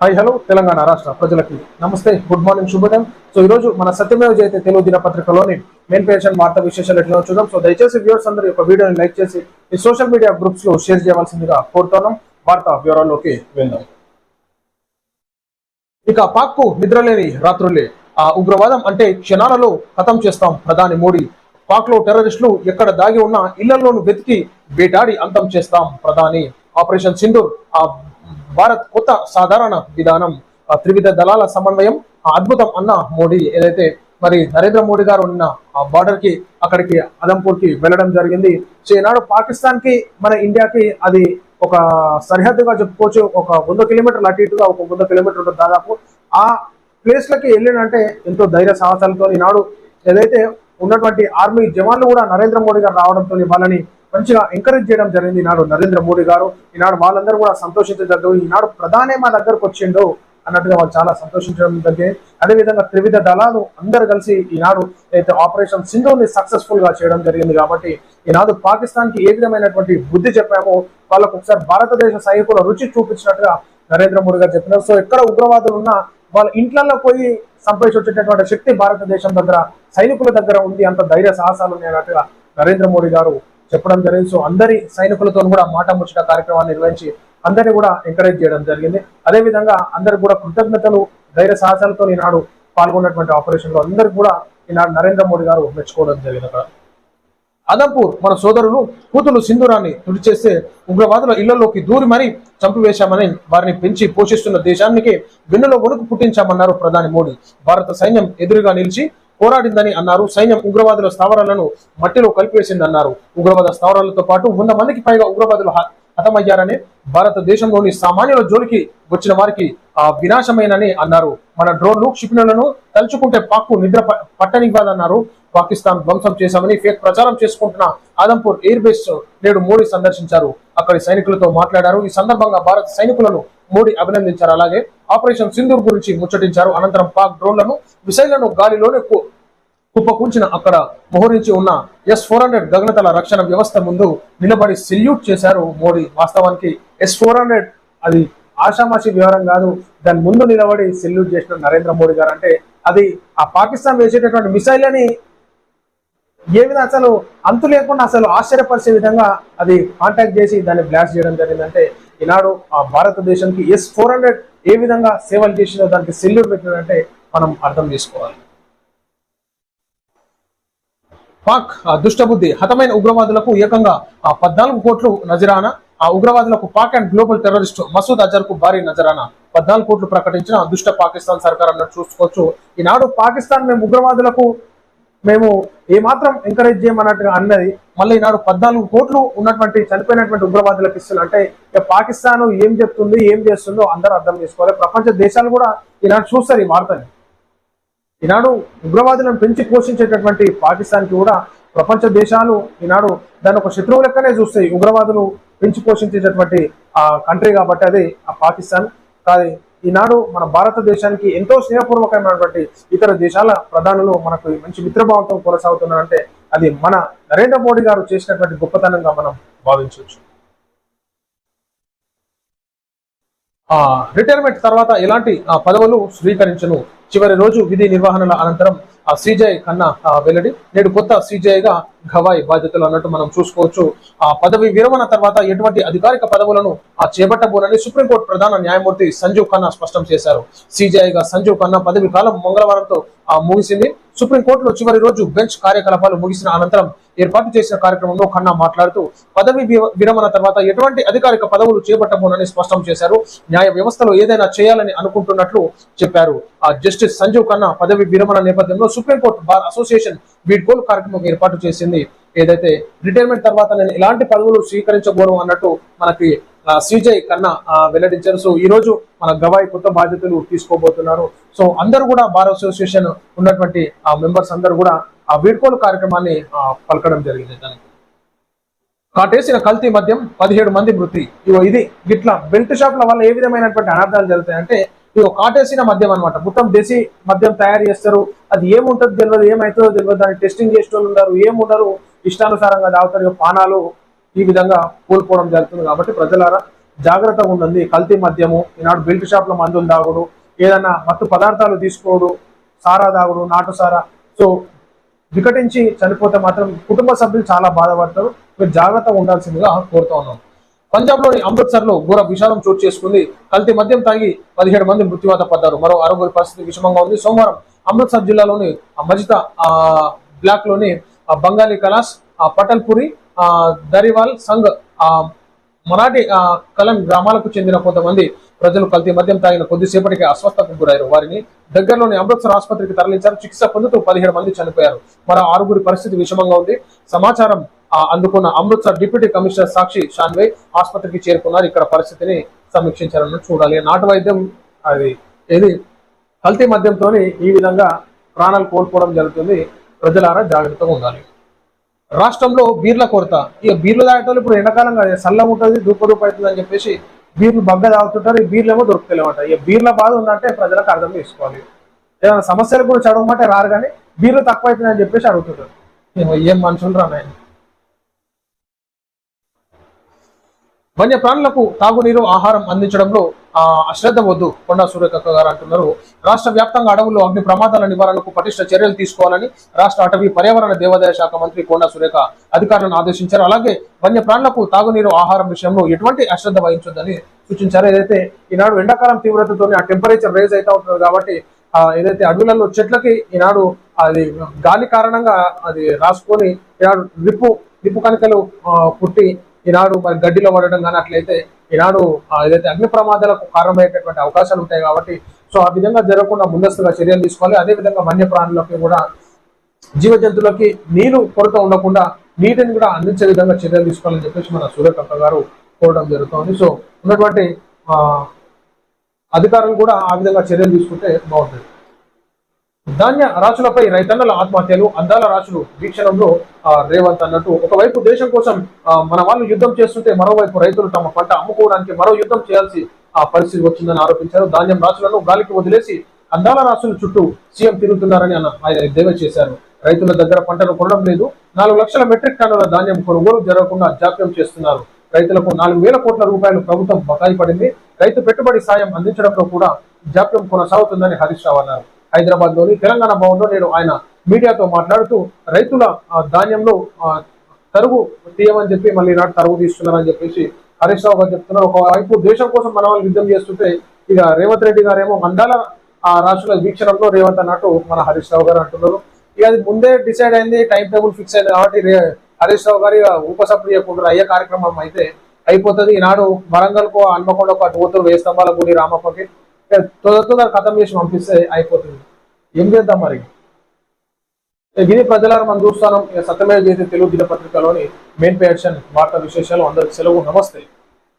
Hi hello Telangana రాష్ట్ర ప్రజలకి నమస్తే గుడ్ మార్నింగ్ శుభోదయం. సో ఈ రోజు మన సత్యమేవ జయతే తెలుగు దినపత్రికలోని మెయిన్ పేషన్ వార్తా విశేషాలు ఎట్లా చూద్దాం. సో దయచేసి వ్యూవర్స్ అందరూ యొక్క వీడియోని లైక్ చేసి ఈ సోషల్ మీడియా గ్రూప్స్లో షేర్ చేయవలసిందిగా కోరుతున్నాం. వార్తా వివరాల్లోకి వెళ్దాం. ఇక పాక్కు నిద్రలేని రాత్రులే. ఆ ఉగ్రవాదం అంటే క్షణాలలో ఖతం చేస్తాం ప్రధాని మోడీ. పాక్లో టెర్రరిస్టులు ఎక్కడ దాగి ఉన్న ఇళ్ళలోను వెతికి వేటాడి అంతం చేస్తాం ప్రధాని. ఆపరేషన్ సింధూర్ ఆ భారత్ కొత్త సాధారణ విధానం త్రివిధ దళాల సమన్వయం అద్భుతం అన్న మోడీ ఏదైతే మరి నరేంద్ర మోడీ గారు ఉన్న ఆ బార్డర్కి అక్కడికి అదంపూర్కి వెళ్ళడం జరిగింది. సో ఈనాడు పాకిస్తాన్కి మన ఇండియాకి అది ఒక సరిహద్దుగా చెప్పుకోవచ్చు. ఒక వంద కిలోమీటర్లు అటు ఇటుగా ఒక వంద కిలోమీటర్ ఉంటుంది దాదాపు. ఆ ప్లేస్లకి వెళ్ళినంటే ఎంతో ధైర్య సాహసాలతో ఈనాడు ఏదైతే ఉన్నటువంటి ఆర్మీ జవాన్లు కూడా నరేంద్ర మోడీ గారు రావడంతో వాళ్ళని మంచిగా ఎంకరేజ్ చేయడం జరిగింది ఈనాడు నరేంద్ర మోడీ గారు. ఈనాడు వాళ్ళందరూ కూడా సంతోషించదగ్గ ఈనాడు ప్రధానే మా దగ్గరకు వచ్చిండు అన్నట్టుగా వాళ్ళు చాలా సంతోషించడం జరిగింది. అదేవిధంగా త్రివిధ దళాలు అందరు కలిసి ఈనాడు అయితే ఆపరేషన్ సింధుని సక్సెస్ఫుల్గా చేయడం జరిగింది కాబట్టి ఈనాడు పాకిస్తాన్కి ఏ విధమైనటువంటి బుద్ధి చెప్పామో వాళ్ళకు ఒకసారి భారతదేశ సైనికుల రుచి చూపించినట్టుగా నరేంద్ర మోడీ గారు చెప్పినారు. సో ఎక్కడ ఉగ్రవాదులు ఉన్నా వాళ్ళ ఇంట్లలో పోయి సంపేసి వచ్చేటటువంటి శక్తి భారతదేశం దగ్గర సైనికుల దగ్గర ఉంది. అంత ధైర్య సాహసాలు ఉన్నాయన్నట్టుగా నరేంద్ర మోడీ గారు చెప్పడం జరిగింది. సో అందరి సైనికులతో కూడా మాట ముచ్చట కార్యక్రమాన్ని నిర్వహించి అందరినీ కూడా ఎంకరేజ్ చేయడం జరిగింది. అదే విధంగా కూడా కృతజ్ఞతలు ధైర్య సాహసాలతో ఈనాడు పాల్గొన్నటువంటి ఆపరేషన్లో అందరు కూడా ఈనాడు నరేంద్ర మోడీ గారు మెచ్చుకోవడం జరిగింది అక్కడ. అదంపూర్ మన సోదరులు కూతురు సింధూరాన్ని తుడిచేస్తే ఉగ్రవాదుల ఇళ్ళలోకి దూరి మరీ చంపివేశామని వారిని పెంచి పోషిస్తున్న దేశానికి వెన్నులో వణుకు పుట్టించామన్నారు ప్రధాని మోడీ. భారత సైన్యం ఎదురుగా నిలిచి పోరాడిందని అన్నారు. సైన్యం ఉగ్రవాదుల స్థావరాలను మట్టిలో కలిపివేసిందన్నారు. ఉగ్రవాద స్థావరాలతో పాటు వంద మందికి పైగా ఉగ్రవాదులు హతమయ్యారని భారతదేశంలోని సామాన్యుల జోలికి వచ్చిన వారికి ఆ వినాశమేనని అన్నారు. మన డ్రోన్లు క్షిపణులను తలుచుకుంటే పాక్కు నిద్ర ప- పట్టనివ్వాలన్నారు. పాకిస్తాన్ ధ్వంసం చేశామని ఫేక్ ప్రచారం చేసుకుంటున్న ఆదంపూర్ ఎయిర్ బేస్ నేడు మోడీ సందర్శించారు. అక్కడి సైనికులతో మాట్లాడారు. ఈ సందర్భంగా భారత సైనికులను మోడీ అభినందించారు. అలాగే ఆపరేషన్ సింధూర్ గురించి ముచ్చటించారు. అనంతరం పాక్ డ్రోన్లను మిసైళ్ళను గాలిలోనే కుప్పకూల్చిన అక్కడ మోహరించి ఉన్న ఎస్ ఫోర్ హండ్రెడ్ గగనతల రక్షణ వ్యవస్థ ముందు నిలబడి సెల్యూట్ చేశారు మోడీ. వాస్తవానికి ఎస్ ఫోర్ హండ్రెడ్ అది ఆషామాషి వివరం కాదు. దాని ముందు నిలబడి సెల్యూట్ చేసిన నరేంద్ర మోడీ గారు అంటే అది ఆ పాకిస్తాన్ వేసేటటువంటి మిసైల్ అని ఏ విధంగా అసలు అంతు లేకుండా అసలు ఆశ్చర్యపరిచే విధంగా అది కాంటాక్ట్ చేసి దాన్ని బ్లాస్ట్ చేయడం జరిగిందంటే ఈనాడు ఆ భారతదేశానికి ఎస్ ఫోర్ హండ్రెడ్ ఏ విధంగా సేవలు చేసిందో దానికి సెల్యూట్ పెట్టినంటే మనం అర్థం చేసుకోవాలి. పాక్ ఆ దుష్టబుద్ధి హతమైన ఉగ్రవాదులకు ఏకంగా ఆ పద్నాలుగు కోట్లు నజరానా ఆ ఉగ్రవాదులకు Pak and global terrorist Masood అజర్కు భారీ నజరానా. పద్నాలుగు కోట్లు ప్రకటించిన దుష్ట పాకిస్తాన్ సర్కార్ అన్నట్టు చూసుకోవచ్చు. ఈనాడు పాకిస్తాన్ మేము ఉగ్రవాదులకు మేము ఏమాత్రం ఎంకరేజ్ చేయమన్నట్టుగా అన్నది మళ్ళీ ఈనాడు పద్నాలుగు కోట్లు ఉన్నటువంటి చనిపోయినటువంటి ఉగ్రవాదులకు ఇస్తున్నారు అంటే పాకిస్తాన్ ఏం చెప్తుంది ఏం చేస్తుందో అందరూ అర్థం చేసుకోవాలి. ప్రపంచ దేశాలు కూడా ఈనాడు చూస్తారు ఈ వార్తని. ఈనాడు ఉగ్రవాదులను పెంచి పోషించేటటువంటి పాకిస్తాన్కి కూడా ప్రపంచ దేశాలు ఈనాడు దాని ఒక శత్రువు లెక్కనే చూస్తాయి ఉగ్రవాదులు పెంచి పోషించేటటువంటి ఆ కంట్రీ కాబట్టి అది ఆ పాకిస్తాన్. కాదు ఈనాడు మన భారతదేశానికి ఎంతో స్నేహపూర్వకమైనటువంటి ఇతర దేశాల ప్రధానులు మనకు మంచి మిత్రభావంతో కొనసాగుతున్నారంటే అది మన నరేంద్ర మోడీ గారు చేసినటువంటి గొప్పతనంగా మనం భావించవచ్చు. ఆ రిటైర్మెంట్ తర్వాత ఎలాంటి ఆ, పదవులు స్వీకరించను చివరి రోజు విధి నిర్వహణల అనంతరం ఆ సిజై కన్నా వెల్లడి. నేడు కొత్త CJI గా గవాయ్ బాధ్యతలు అన్నట్టు మనం చూసుకోవచ్చు. ఆ పదవి విరమణ తర్వాత ఎటువంటి అధికారిక పదవులను ఆ చేపట్టబోనని సుప్రీంకోర్టు ప్రధాన న్యాయమూర్తి సంజీవ్ ఖన్నా స్పష్టం చేశారు. CJI గా సంజీవ్ ఖన్నా పదవి కాలం మంగళవారంతో ఆ, ముగిసింది. సుప్రీంకోర్టులో చివరి రోజు బెంచ్ కార్యకలాపాలు ముగిసిన అనంతరం ఏర్పాటు చేసిన కార్యక్రమంలో ఖన్నా మాట్లాడుతూ పదవి విరమణ తర్వాత ఎటువంటి అధికారిక పదవులు చేపట్టబోనని స్పష్టం చేశారు. న్యాయ వ్యవస్థలో ఏదైనా చేయాలని అనుకుంటున్నట్లు చెప్పారు. ఆ జస్టిస్ సంజీవ్ ఖన్నా పదవి విరమణ నేపథ్యంలో సుప్రీంకోర్టు బార్ అసోసియేషన్ వీడ్కోలు కార్యక్రమం ఏర్పాటు చేసింది. ఏదైతే రిటైర్మెంట్ తర్వాత నేను ఎలాంటి పదవులు స్వీకరించబోను అన్నట్టు మనకి సిజై కన్నా వెల్లడించారు. సో ఈ రోజు మన గవాయి కొత్త బాధ్యతలు తీసుకోబోతున్నారు. సో అందరూ కూడా బార్ అసోసియేషన్ ఉన్నటువంటి ఆ మెంబర్స్ అందరూ కూడా ఆ వీడ్కోలు కార్యక్రమాన్ని పలకడం జరిగింది. దానికి కాటేసిన కల్తీ మద్యం పదిహేడు మంది మృతి. ఇగో ఇది గిట్లా బెల్ట్ షాప్ల వల్ల ఏ విధమైనటువంటి అనర్థాలు జరుగుతాయి అంటే ఇగో కాటేసిన మద్యం అన్నమాట. మొత్తం దేశీ మద్యం తయారు చేస్తారు. అది ఏముంటుందో తెలియదు ఏమవుతుందో తెలియదు దాన్ని టెస్టింగ్ చేసే వాళ్ళు ఉండరు ఏముండరు. ఇష్టానుసారంగా తాగుతారు పానాలు ఈ విధంగా కోల్పోవడం జరుగుతుంది. కాబట్టి ప్రజలారా జాగ్రత్తగా ఉండండి. కల్తీ మద్యము ఈనాడు బెల్ట్ షాప్లో మందులు తాగుడు ఏదైనా మత్తు పదార్థాలు తీసుకోడు సారా తాగుడు నాటు సారా. సో వికటించి చనిపోతే మాత్రం కుటుంబ సభ్యులు చాలా బాధపడతారు. మీరు జాగ్రత్తగా ఉండాల్సిందిగా కోరుతా ఉన్నాం. పంజాబ్లోని ఘోర విషాదం చోటు చేసుకుంది. కల్తీ మద్యం తాగి పదిహేడు మంది మృత్యువాత పడ్డారు. మరో ఆరోగ్య పరిస్థితి విషమంగా ఉంది. సోమవారం అమృత్సర్ జిల్లాలోని మజిత మజితా బ్లాక్లోని ఆ బంగాలీ కలాస్ ఆ పటల్పురి దరివాల్ సంఘ్ ఆ మరాఠీ కలం గ్రామాలకు చెందిన కొంతమంది ప్రజలు కల్తీ మద్యం తాగిన కొద్దిసేపటికి అస్వస్థతకు గురయ్యారు. వారిని దగ్గరలోని అమృత్సర్ ఆసుపత్రికి తరలించారు. చికిత్స పొందుతూ పదిహేడు మంది చనిపోయారు. మరో ఆరుగురి పరిస్థితి విషమంగా ఉంది. సమాచారం అందుకున్న అమృత్సర్ డిప్యూటీ కమిషనర్ సాక్షి షాన్వే ఆసుపత్రికి చేరుకున్నారు. ఇక్కడ పరిస్థితిని సమీక్షించారని చూడాలి. నాటు వైద్యం అది ఏది? కల్తీ మద్యంతో ఈ విధంగా ప్రాణాలు కోల్పోవడం జరుగుతుంది. ప్రజలారా జాగ్రత్తగా ఉండాలి. రాష్ట్రంలో బీర్ల కొరత. ఇక బీర్లు తాగేటోళ్ళు ఇప్పుడు ఎండాకాలం కాదు చల్లం ఉంటుంది దూప అవుతుంది అని చెప్పేసి బీర్లు బగ్గ తాగుతుంటారు. ఈ బీర్లు ఏమో దొరుకుతలేమట ఇక బీర్ల బాధ ఉందంటే ప్రజలకు అర్థం చేసుకోవాలి. ఏదైనా సమస్యల గురించి అడగమంటే రారు కానీ బీర్లు తక్కువ అవుతుందని చెప్పేసి అడుగుతుంటారు. ఏం మనుషులు రా నాయన. వన్య ప్రాణులకు తాగునీరు ఆహారం అందించడంలో అశ్రద్ధ వద్దు కొండా సూర్యకక్క గారు అంటున్నారు. రాష్ట్ర వ్యాప్తంగా అడవుల్లో అగ్ని ప్రమాదాల నివారణకు పటిష్ట చర్యలు తీసుకోవాలని రాష్ట్ర అటవీ పర్యావరణ దేవాదాయ శాఖ మంత్రి కొండా సురేఖ అధికారులను ఆదేశించారు. అలాగే వన్య ప్రాణులకు తాగునీరు ఆహారం విషయంలో ఎటువంటి అశ్రద్ధ వహించొద్దని సూచించారు. ఏదైతే ఈనాడు ఎండాకాలం తీవ్రతతో ఆ టెంపరేచర్ రేజ్ అయితే ఉంటుంది కాబట్టి ఏదైతే అడవులలో చెట్లకి ఈనాడు అది గాలి కారణంగా అది రాసుకొని ఈనాడు రిప్పు రిప్పు కణికలు పుట్టి ఈనాడు మరి గడ్డిలో పడడం కానీ అట్లయితే ఈనాడు ఏదైతే అగ్ని ప్రమాదాలకు కారణమయ్యేటటువంటి అవకాశాలు ఉంటాయి కాబట్టి సో ఆ విధంగా జరగకుండా ముందస్తుగా చర్యలు తీసుకోవాలి. అదే విధంగా వన్య ప్రాణులకి కూడా జీవ జంతువులకి నీరు కొరత ఉండకుండా నీటిని కూడా అందించే విధంగా చర్యలు తీసుకోవాలని చెప్పేసి మన సూర్యకక్క గారు కోరడం జరుగుతోంది. సో ఉన్నటువంటి అధికారులు కూడా ఆ విధంగా చర్యలు తీసుకుంటే బాగుంటుంది. ధాన్య రాశులపై రైతన్నల ఆత్మహత్యలు అందాల రాశులు వీక్షణంలో ఆ, రేవంత్ అన్నట్టు. ఒకవైపు దేశం కోసం మన వాళ్ళు యుద్ధం చేస్తుంటే మరోవైపు రైతులు తమ పంట అమ్ముకోవడానికి మరో యుద్ధం చేయాల్సి ఆ పరిస్థితి వచ్చిందని ఆరోపించారు. ధాన్యం రాశులను గాలికి వదిలేసి అందాల రాశుల చుట్టూ సీఎం తిరుగుతున్నారని అన్న ఆయన ఎద్దేవా చేశారు. రైతుల దగ్గర పంటను కొనడం లేదు. నాలుగు లక్షల మెట్రిక్ టన్నుల ధాన్యం కొనుగోలు జరగకుండా జాప్యం చేస్తున్నారు. రైతులకు నాలుగు వేల కోట్ల రూపాయలు ప్రభుత్వం బకాయి పడింది. రైతు పెట్టుబడి సాయం అందించడంలో కూడా జాప్యం కొనసాగుతుందని హరీష్ రావు అన్నారు. హైదరాబాద్లోని తెలంగాణ భవన్లో నేను ఆయన మీడియాతో మాట్లాడుతూ రైతుల ధాన్యంలో తరుగు తీయమని చెప్పి మళ్ళీ నాటి తరుగు తీస్తున్నారని చెప్పేసి హరీష్ రావు గారు చెప్తున్నారు. ఒకవైపు దేశం కోసం మన వాళ్ళు యుద్ధం చేస్తుంటే ఇక రేవంత్ రెడ్డి గారేమో మండల ఆ రాష్ట్రాల వీక్షణంలో రేవంత్ అన్నట్టు మన హరీష్ రావు గారు అంటున్నారు. ఇక అది ముందే డిసైడ్ అయింది టైం టేబుల్ ఫిక్స్ అయింది కాబట్టి హరీష్ రావు గారి ఉపసభ్యకుండా అయ్యే కార్యక్రమం అయితే అయిపోతుంది. ఈనాడు వరంగల్ కో హన్మకొండకు అటు పోతురు వేయి స్తంభాల గుడి రామప్పకి. తొందర తొందర ఖతం చేసి పంపిస్తే అయిపోతుంది. ఏం చేద్దాం మరి? గిరి ప్రజలను మనం చూస్తాం ఇక సత్యమేవ చేసే తెలుగు దినపత్రికలోని మెయిన్ పేషన్ వార్తా విశేషాలు అందరికి సెలవు నమస్తే.